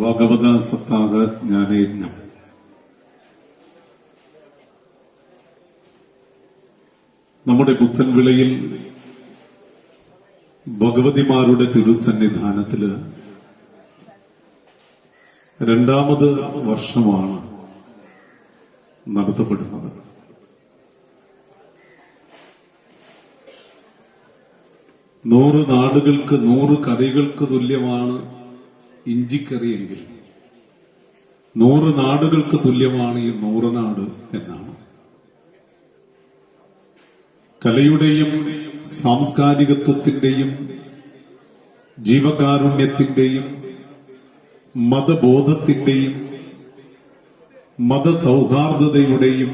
ഭഗവത സപ്താഹ ജ്ഞാനയജ്ഞം. നമ്മുടെ പുത്തൻവിളയിൽ ഭഗവതിമാരുടെ തിരുസന്നിധാനത്തിൽ രണ്ടാമത് വർഷമാണ് നടത്തപ്പെടുന്നത്. നൂറ് നാടുകൾക്ക് നൂറ് കറികൾക്ക് തുല്യമാണ് ഇഞ്ചിക്കറിയെങ്കിൽ നൂറ് നാടുകൾക്ക് തുല്യമാണ് ഈ നൂറനാട് എന്നാണ്. കലയുടെയും സാംസ്കാരികത്വത്തിന്റെയും ജീവകാരുണ്യത്തിന്റെയും മതബോധത്തിന്റെയും മതസൗഹാർദ്ദതയുടെയും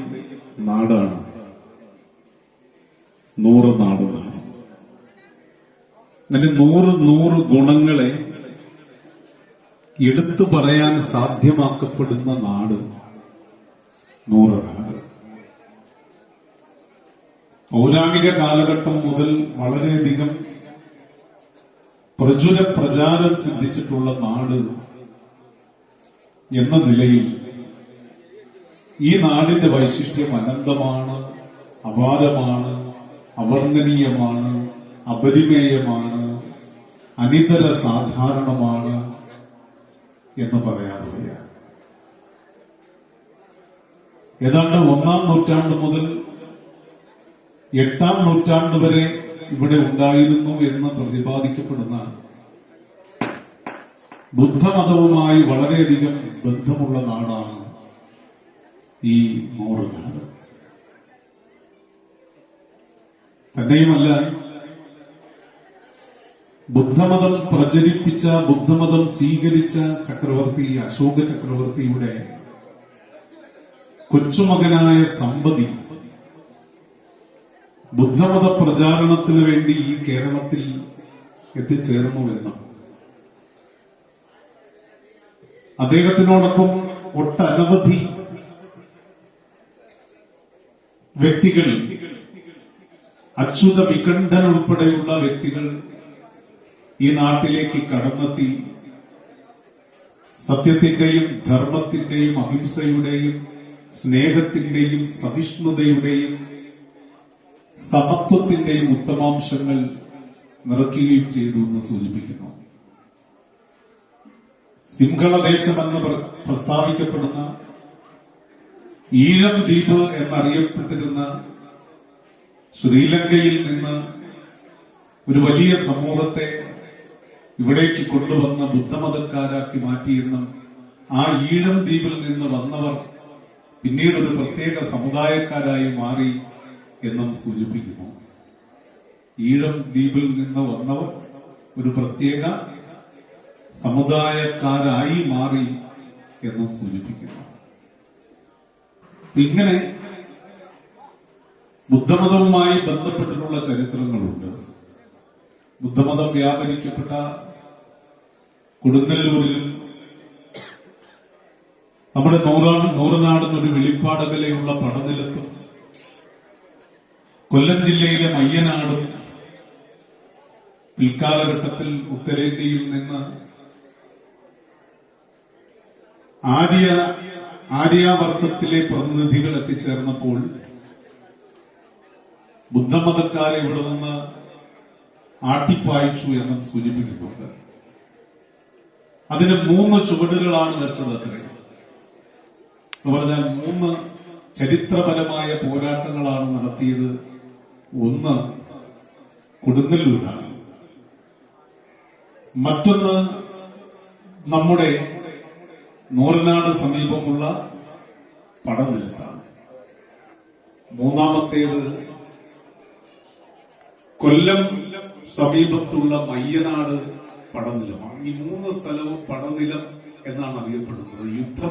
നാടാണ് നൂറ് നാട് അങ്ങനെ നൂറ് നൂറ് ഗുണങ്ങളെ എടുത്തു പറയാൻ സാധ്യമാക്കപ്പെടുന്ന നാട് നൂറ് നാട് പൗരാണിക കാലഘട്ടം മുതൽ വളരെയധികം പ്രചുര പ്രചാരം സിദ്ധിച്ചിട്ടുള്ള നാട് എന്ന നിലയിൽ ഈ നാടിന്റെ വൈശിഷ്ട്യം അനന്തമാണ് അപാരമാണ് അവർണനീയമാണ് അപരിമേയമാണ് അനിതര സാധാരണമാണ് എന്ന് പറയാൻ വയ്യ ഏതാണ്ട് ഒന്നാം നൂറ്റാണ്ട് മുതൽ എട്ടാം നൂറ്റാണ്ട് വരെ ഇവിടെ ഉണ്ടായിരുന്നു എന്ന് പ്രതിപാദിക്കപ്പെടുന്ന ബുദ്ധമതവുമായി വളരെയധികം ബന്ധമുള്ള നാടാണ് ഈ നൂറ് നാട് തന്നെയുമല്ല ബുദ്ധമതം പ്രചരിപ്പിച്ച ബുദ്ധമതം സ്വീകരിച്ച ചക്രവർത്തി അശോക ചക്രവർത്തിയുടെ കൊച്ചുമകനായ സമ്പതി ബുദ്ധമത പ്രചാരണത്തിന് വേണ്ടി ഈ കേരളത്തിൽ എത്തിച്ചേർന്നുവെന്ന് അദ്ദേഹത്തിനോടൊപ്പം ഒട്ടനവധി വ്യക്തികൾ അച്യുത വികണ്ഠൻ ഉൾപ്പെടെയുള്ള വ്യക്തികൾ ഈ നാട്ടിലേക്ക് കടന്നെത്തി സത്യത്തിന്റെയും ധർമ്മത്തിന്റെയും അഹിംസയുടെയും സ്നേഹത്തിന്റെയും സഹിഷ്ണുതയുടെയും സമത്വത്തിന്റെയും ഉത്തമാംശങ്ങൾ നിറയ്ക്കുകയും ചെയ്തു എന്ന് സൂചിപ്പിക്കുന്നു. സിംഹളദേശമെന്ന് പ്ര- പ്രസ്താവിക്കപ്പെടുന്ന ഈഴം ദ്വീപ് എന്നറിയപ്പെട്ടിരുന്ന ശ്രീലങ്കയിൽ നിന്ന് ഒരു വലിയ സമൂഹത്തെ ഇവിടേക്ക് കൊണ്ടുവന്ന ബുദ്ധമതക്കാരാക്കി മാറ്റിയിരുന്ന ആ ഈഴം ദ്വീപിൽ നിന്ന് വന്നവർ പിന്നീട് ഒരു പ്രത്യേക സമുദായക്കാരായി മാറി എന്നും സൂചിപ്പിക്കുന്നു. ഈഴം ദ്വീപിൽ നിന്ന് വന്നവർ ഒരു പ്രത്യേക സമുദായക്കാരായി മാറി എന്നും സൂചിപ്പിക്കുന്നു. ഇങ്ങനെ ബുദ്ധമതവുമായി ബന്ധപ്പെട്ടിട്ടുള്ള ചരിത്രങ്ങളുണ്ട്. ബുദ്ധമതം വ്യാപരിക്കപ്പെട്ട കൊടുങ്ങല്ലൂരിലും നമ്മുടെ നൂറാ നൂറനാടുന്ന ഒരു വെളിപ്പാടകലയുള്ള പടനിലത്തും കൊല്ലം ജില്ലയിലെ മയ്യനാടും പിൽക്കാലഘട്ടത്തിൽ ഉത്തരേന്ത്യയിൽ നിന്ന് ആര്യ ആര്യാവർത്തത്തിലെ പ്രതിനിധികൾ എത്തിച്ചേർന്നപ്പോൾ ബുദ്ധമതക്കാരെ ഇവിടെ നിന്ന് ആട്ടിപ്പായിച്ചു എന്നും സൂചിപ്പിക്കുന്നുണ്ട്. അതിന് മൂന്ന് ചുവടുകളാണ് വെച്ചത് അത്രേ. പറഞ്ഞാൽ മൂന്ന് ചരിത്രപരമായ പോരാട്ടങ്ങളാണ് നടത്തിയത്. ഒന്ന് കൊടുങ്ങല്ലൂരാണ്. മറ്റൊന്ന് നമ്മുടെ നൂറനാട് സമീപമുള്ള പടനിലത്താണ്. മൂന്നാമത്തേത് കൊല്ലം സമീപത്തുള്ള മയ്യനാട് പടനിലം. ഈ മൂന്ന് സ്ഥലവും പടനിലം എന്നാണ് അറിയപ്പെടുന്നത്. യുദ്ധം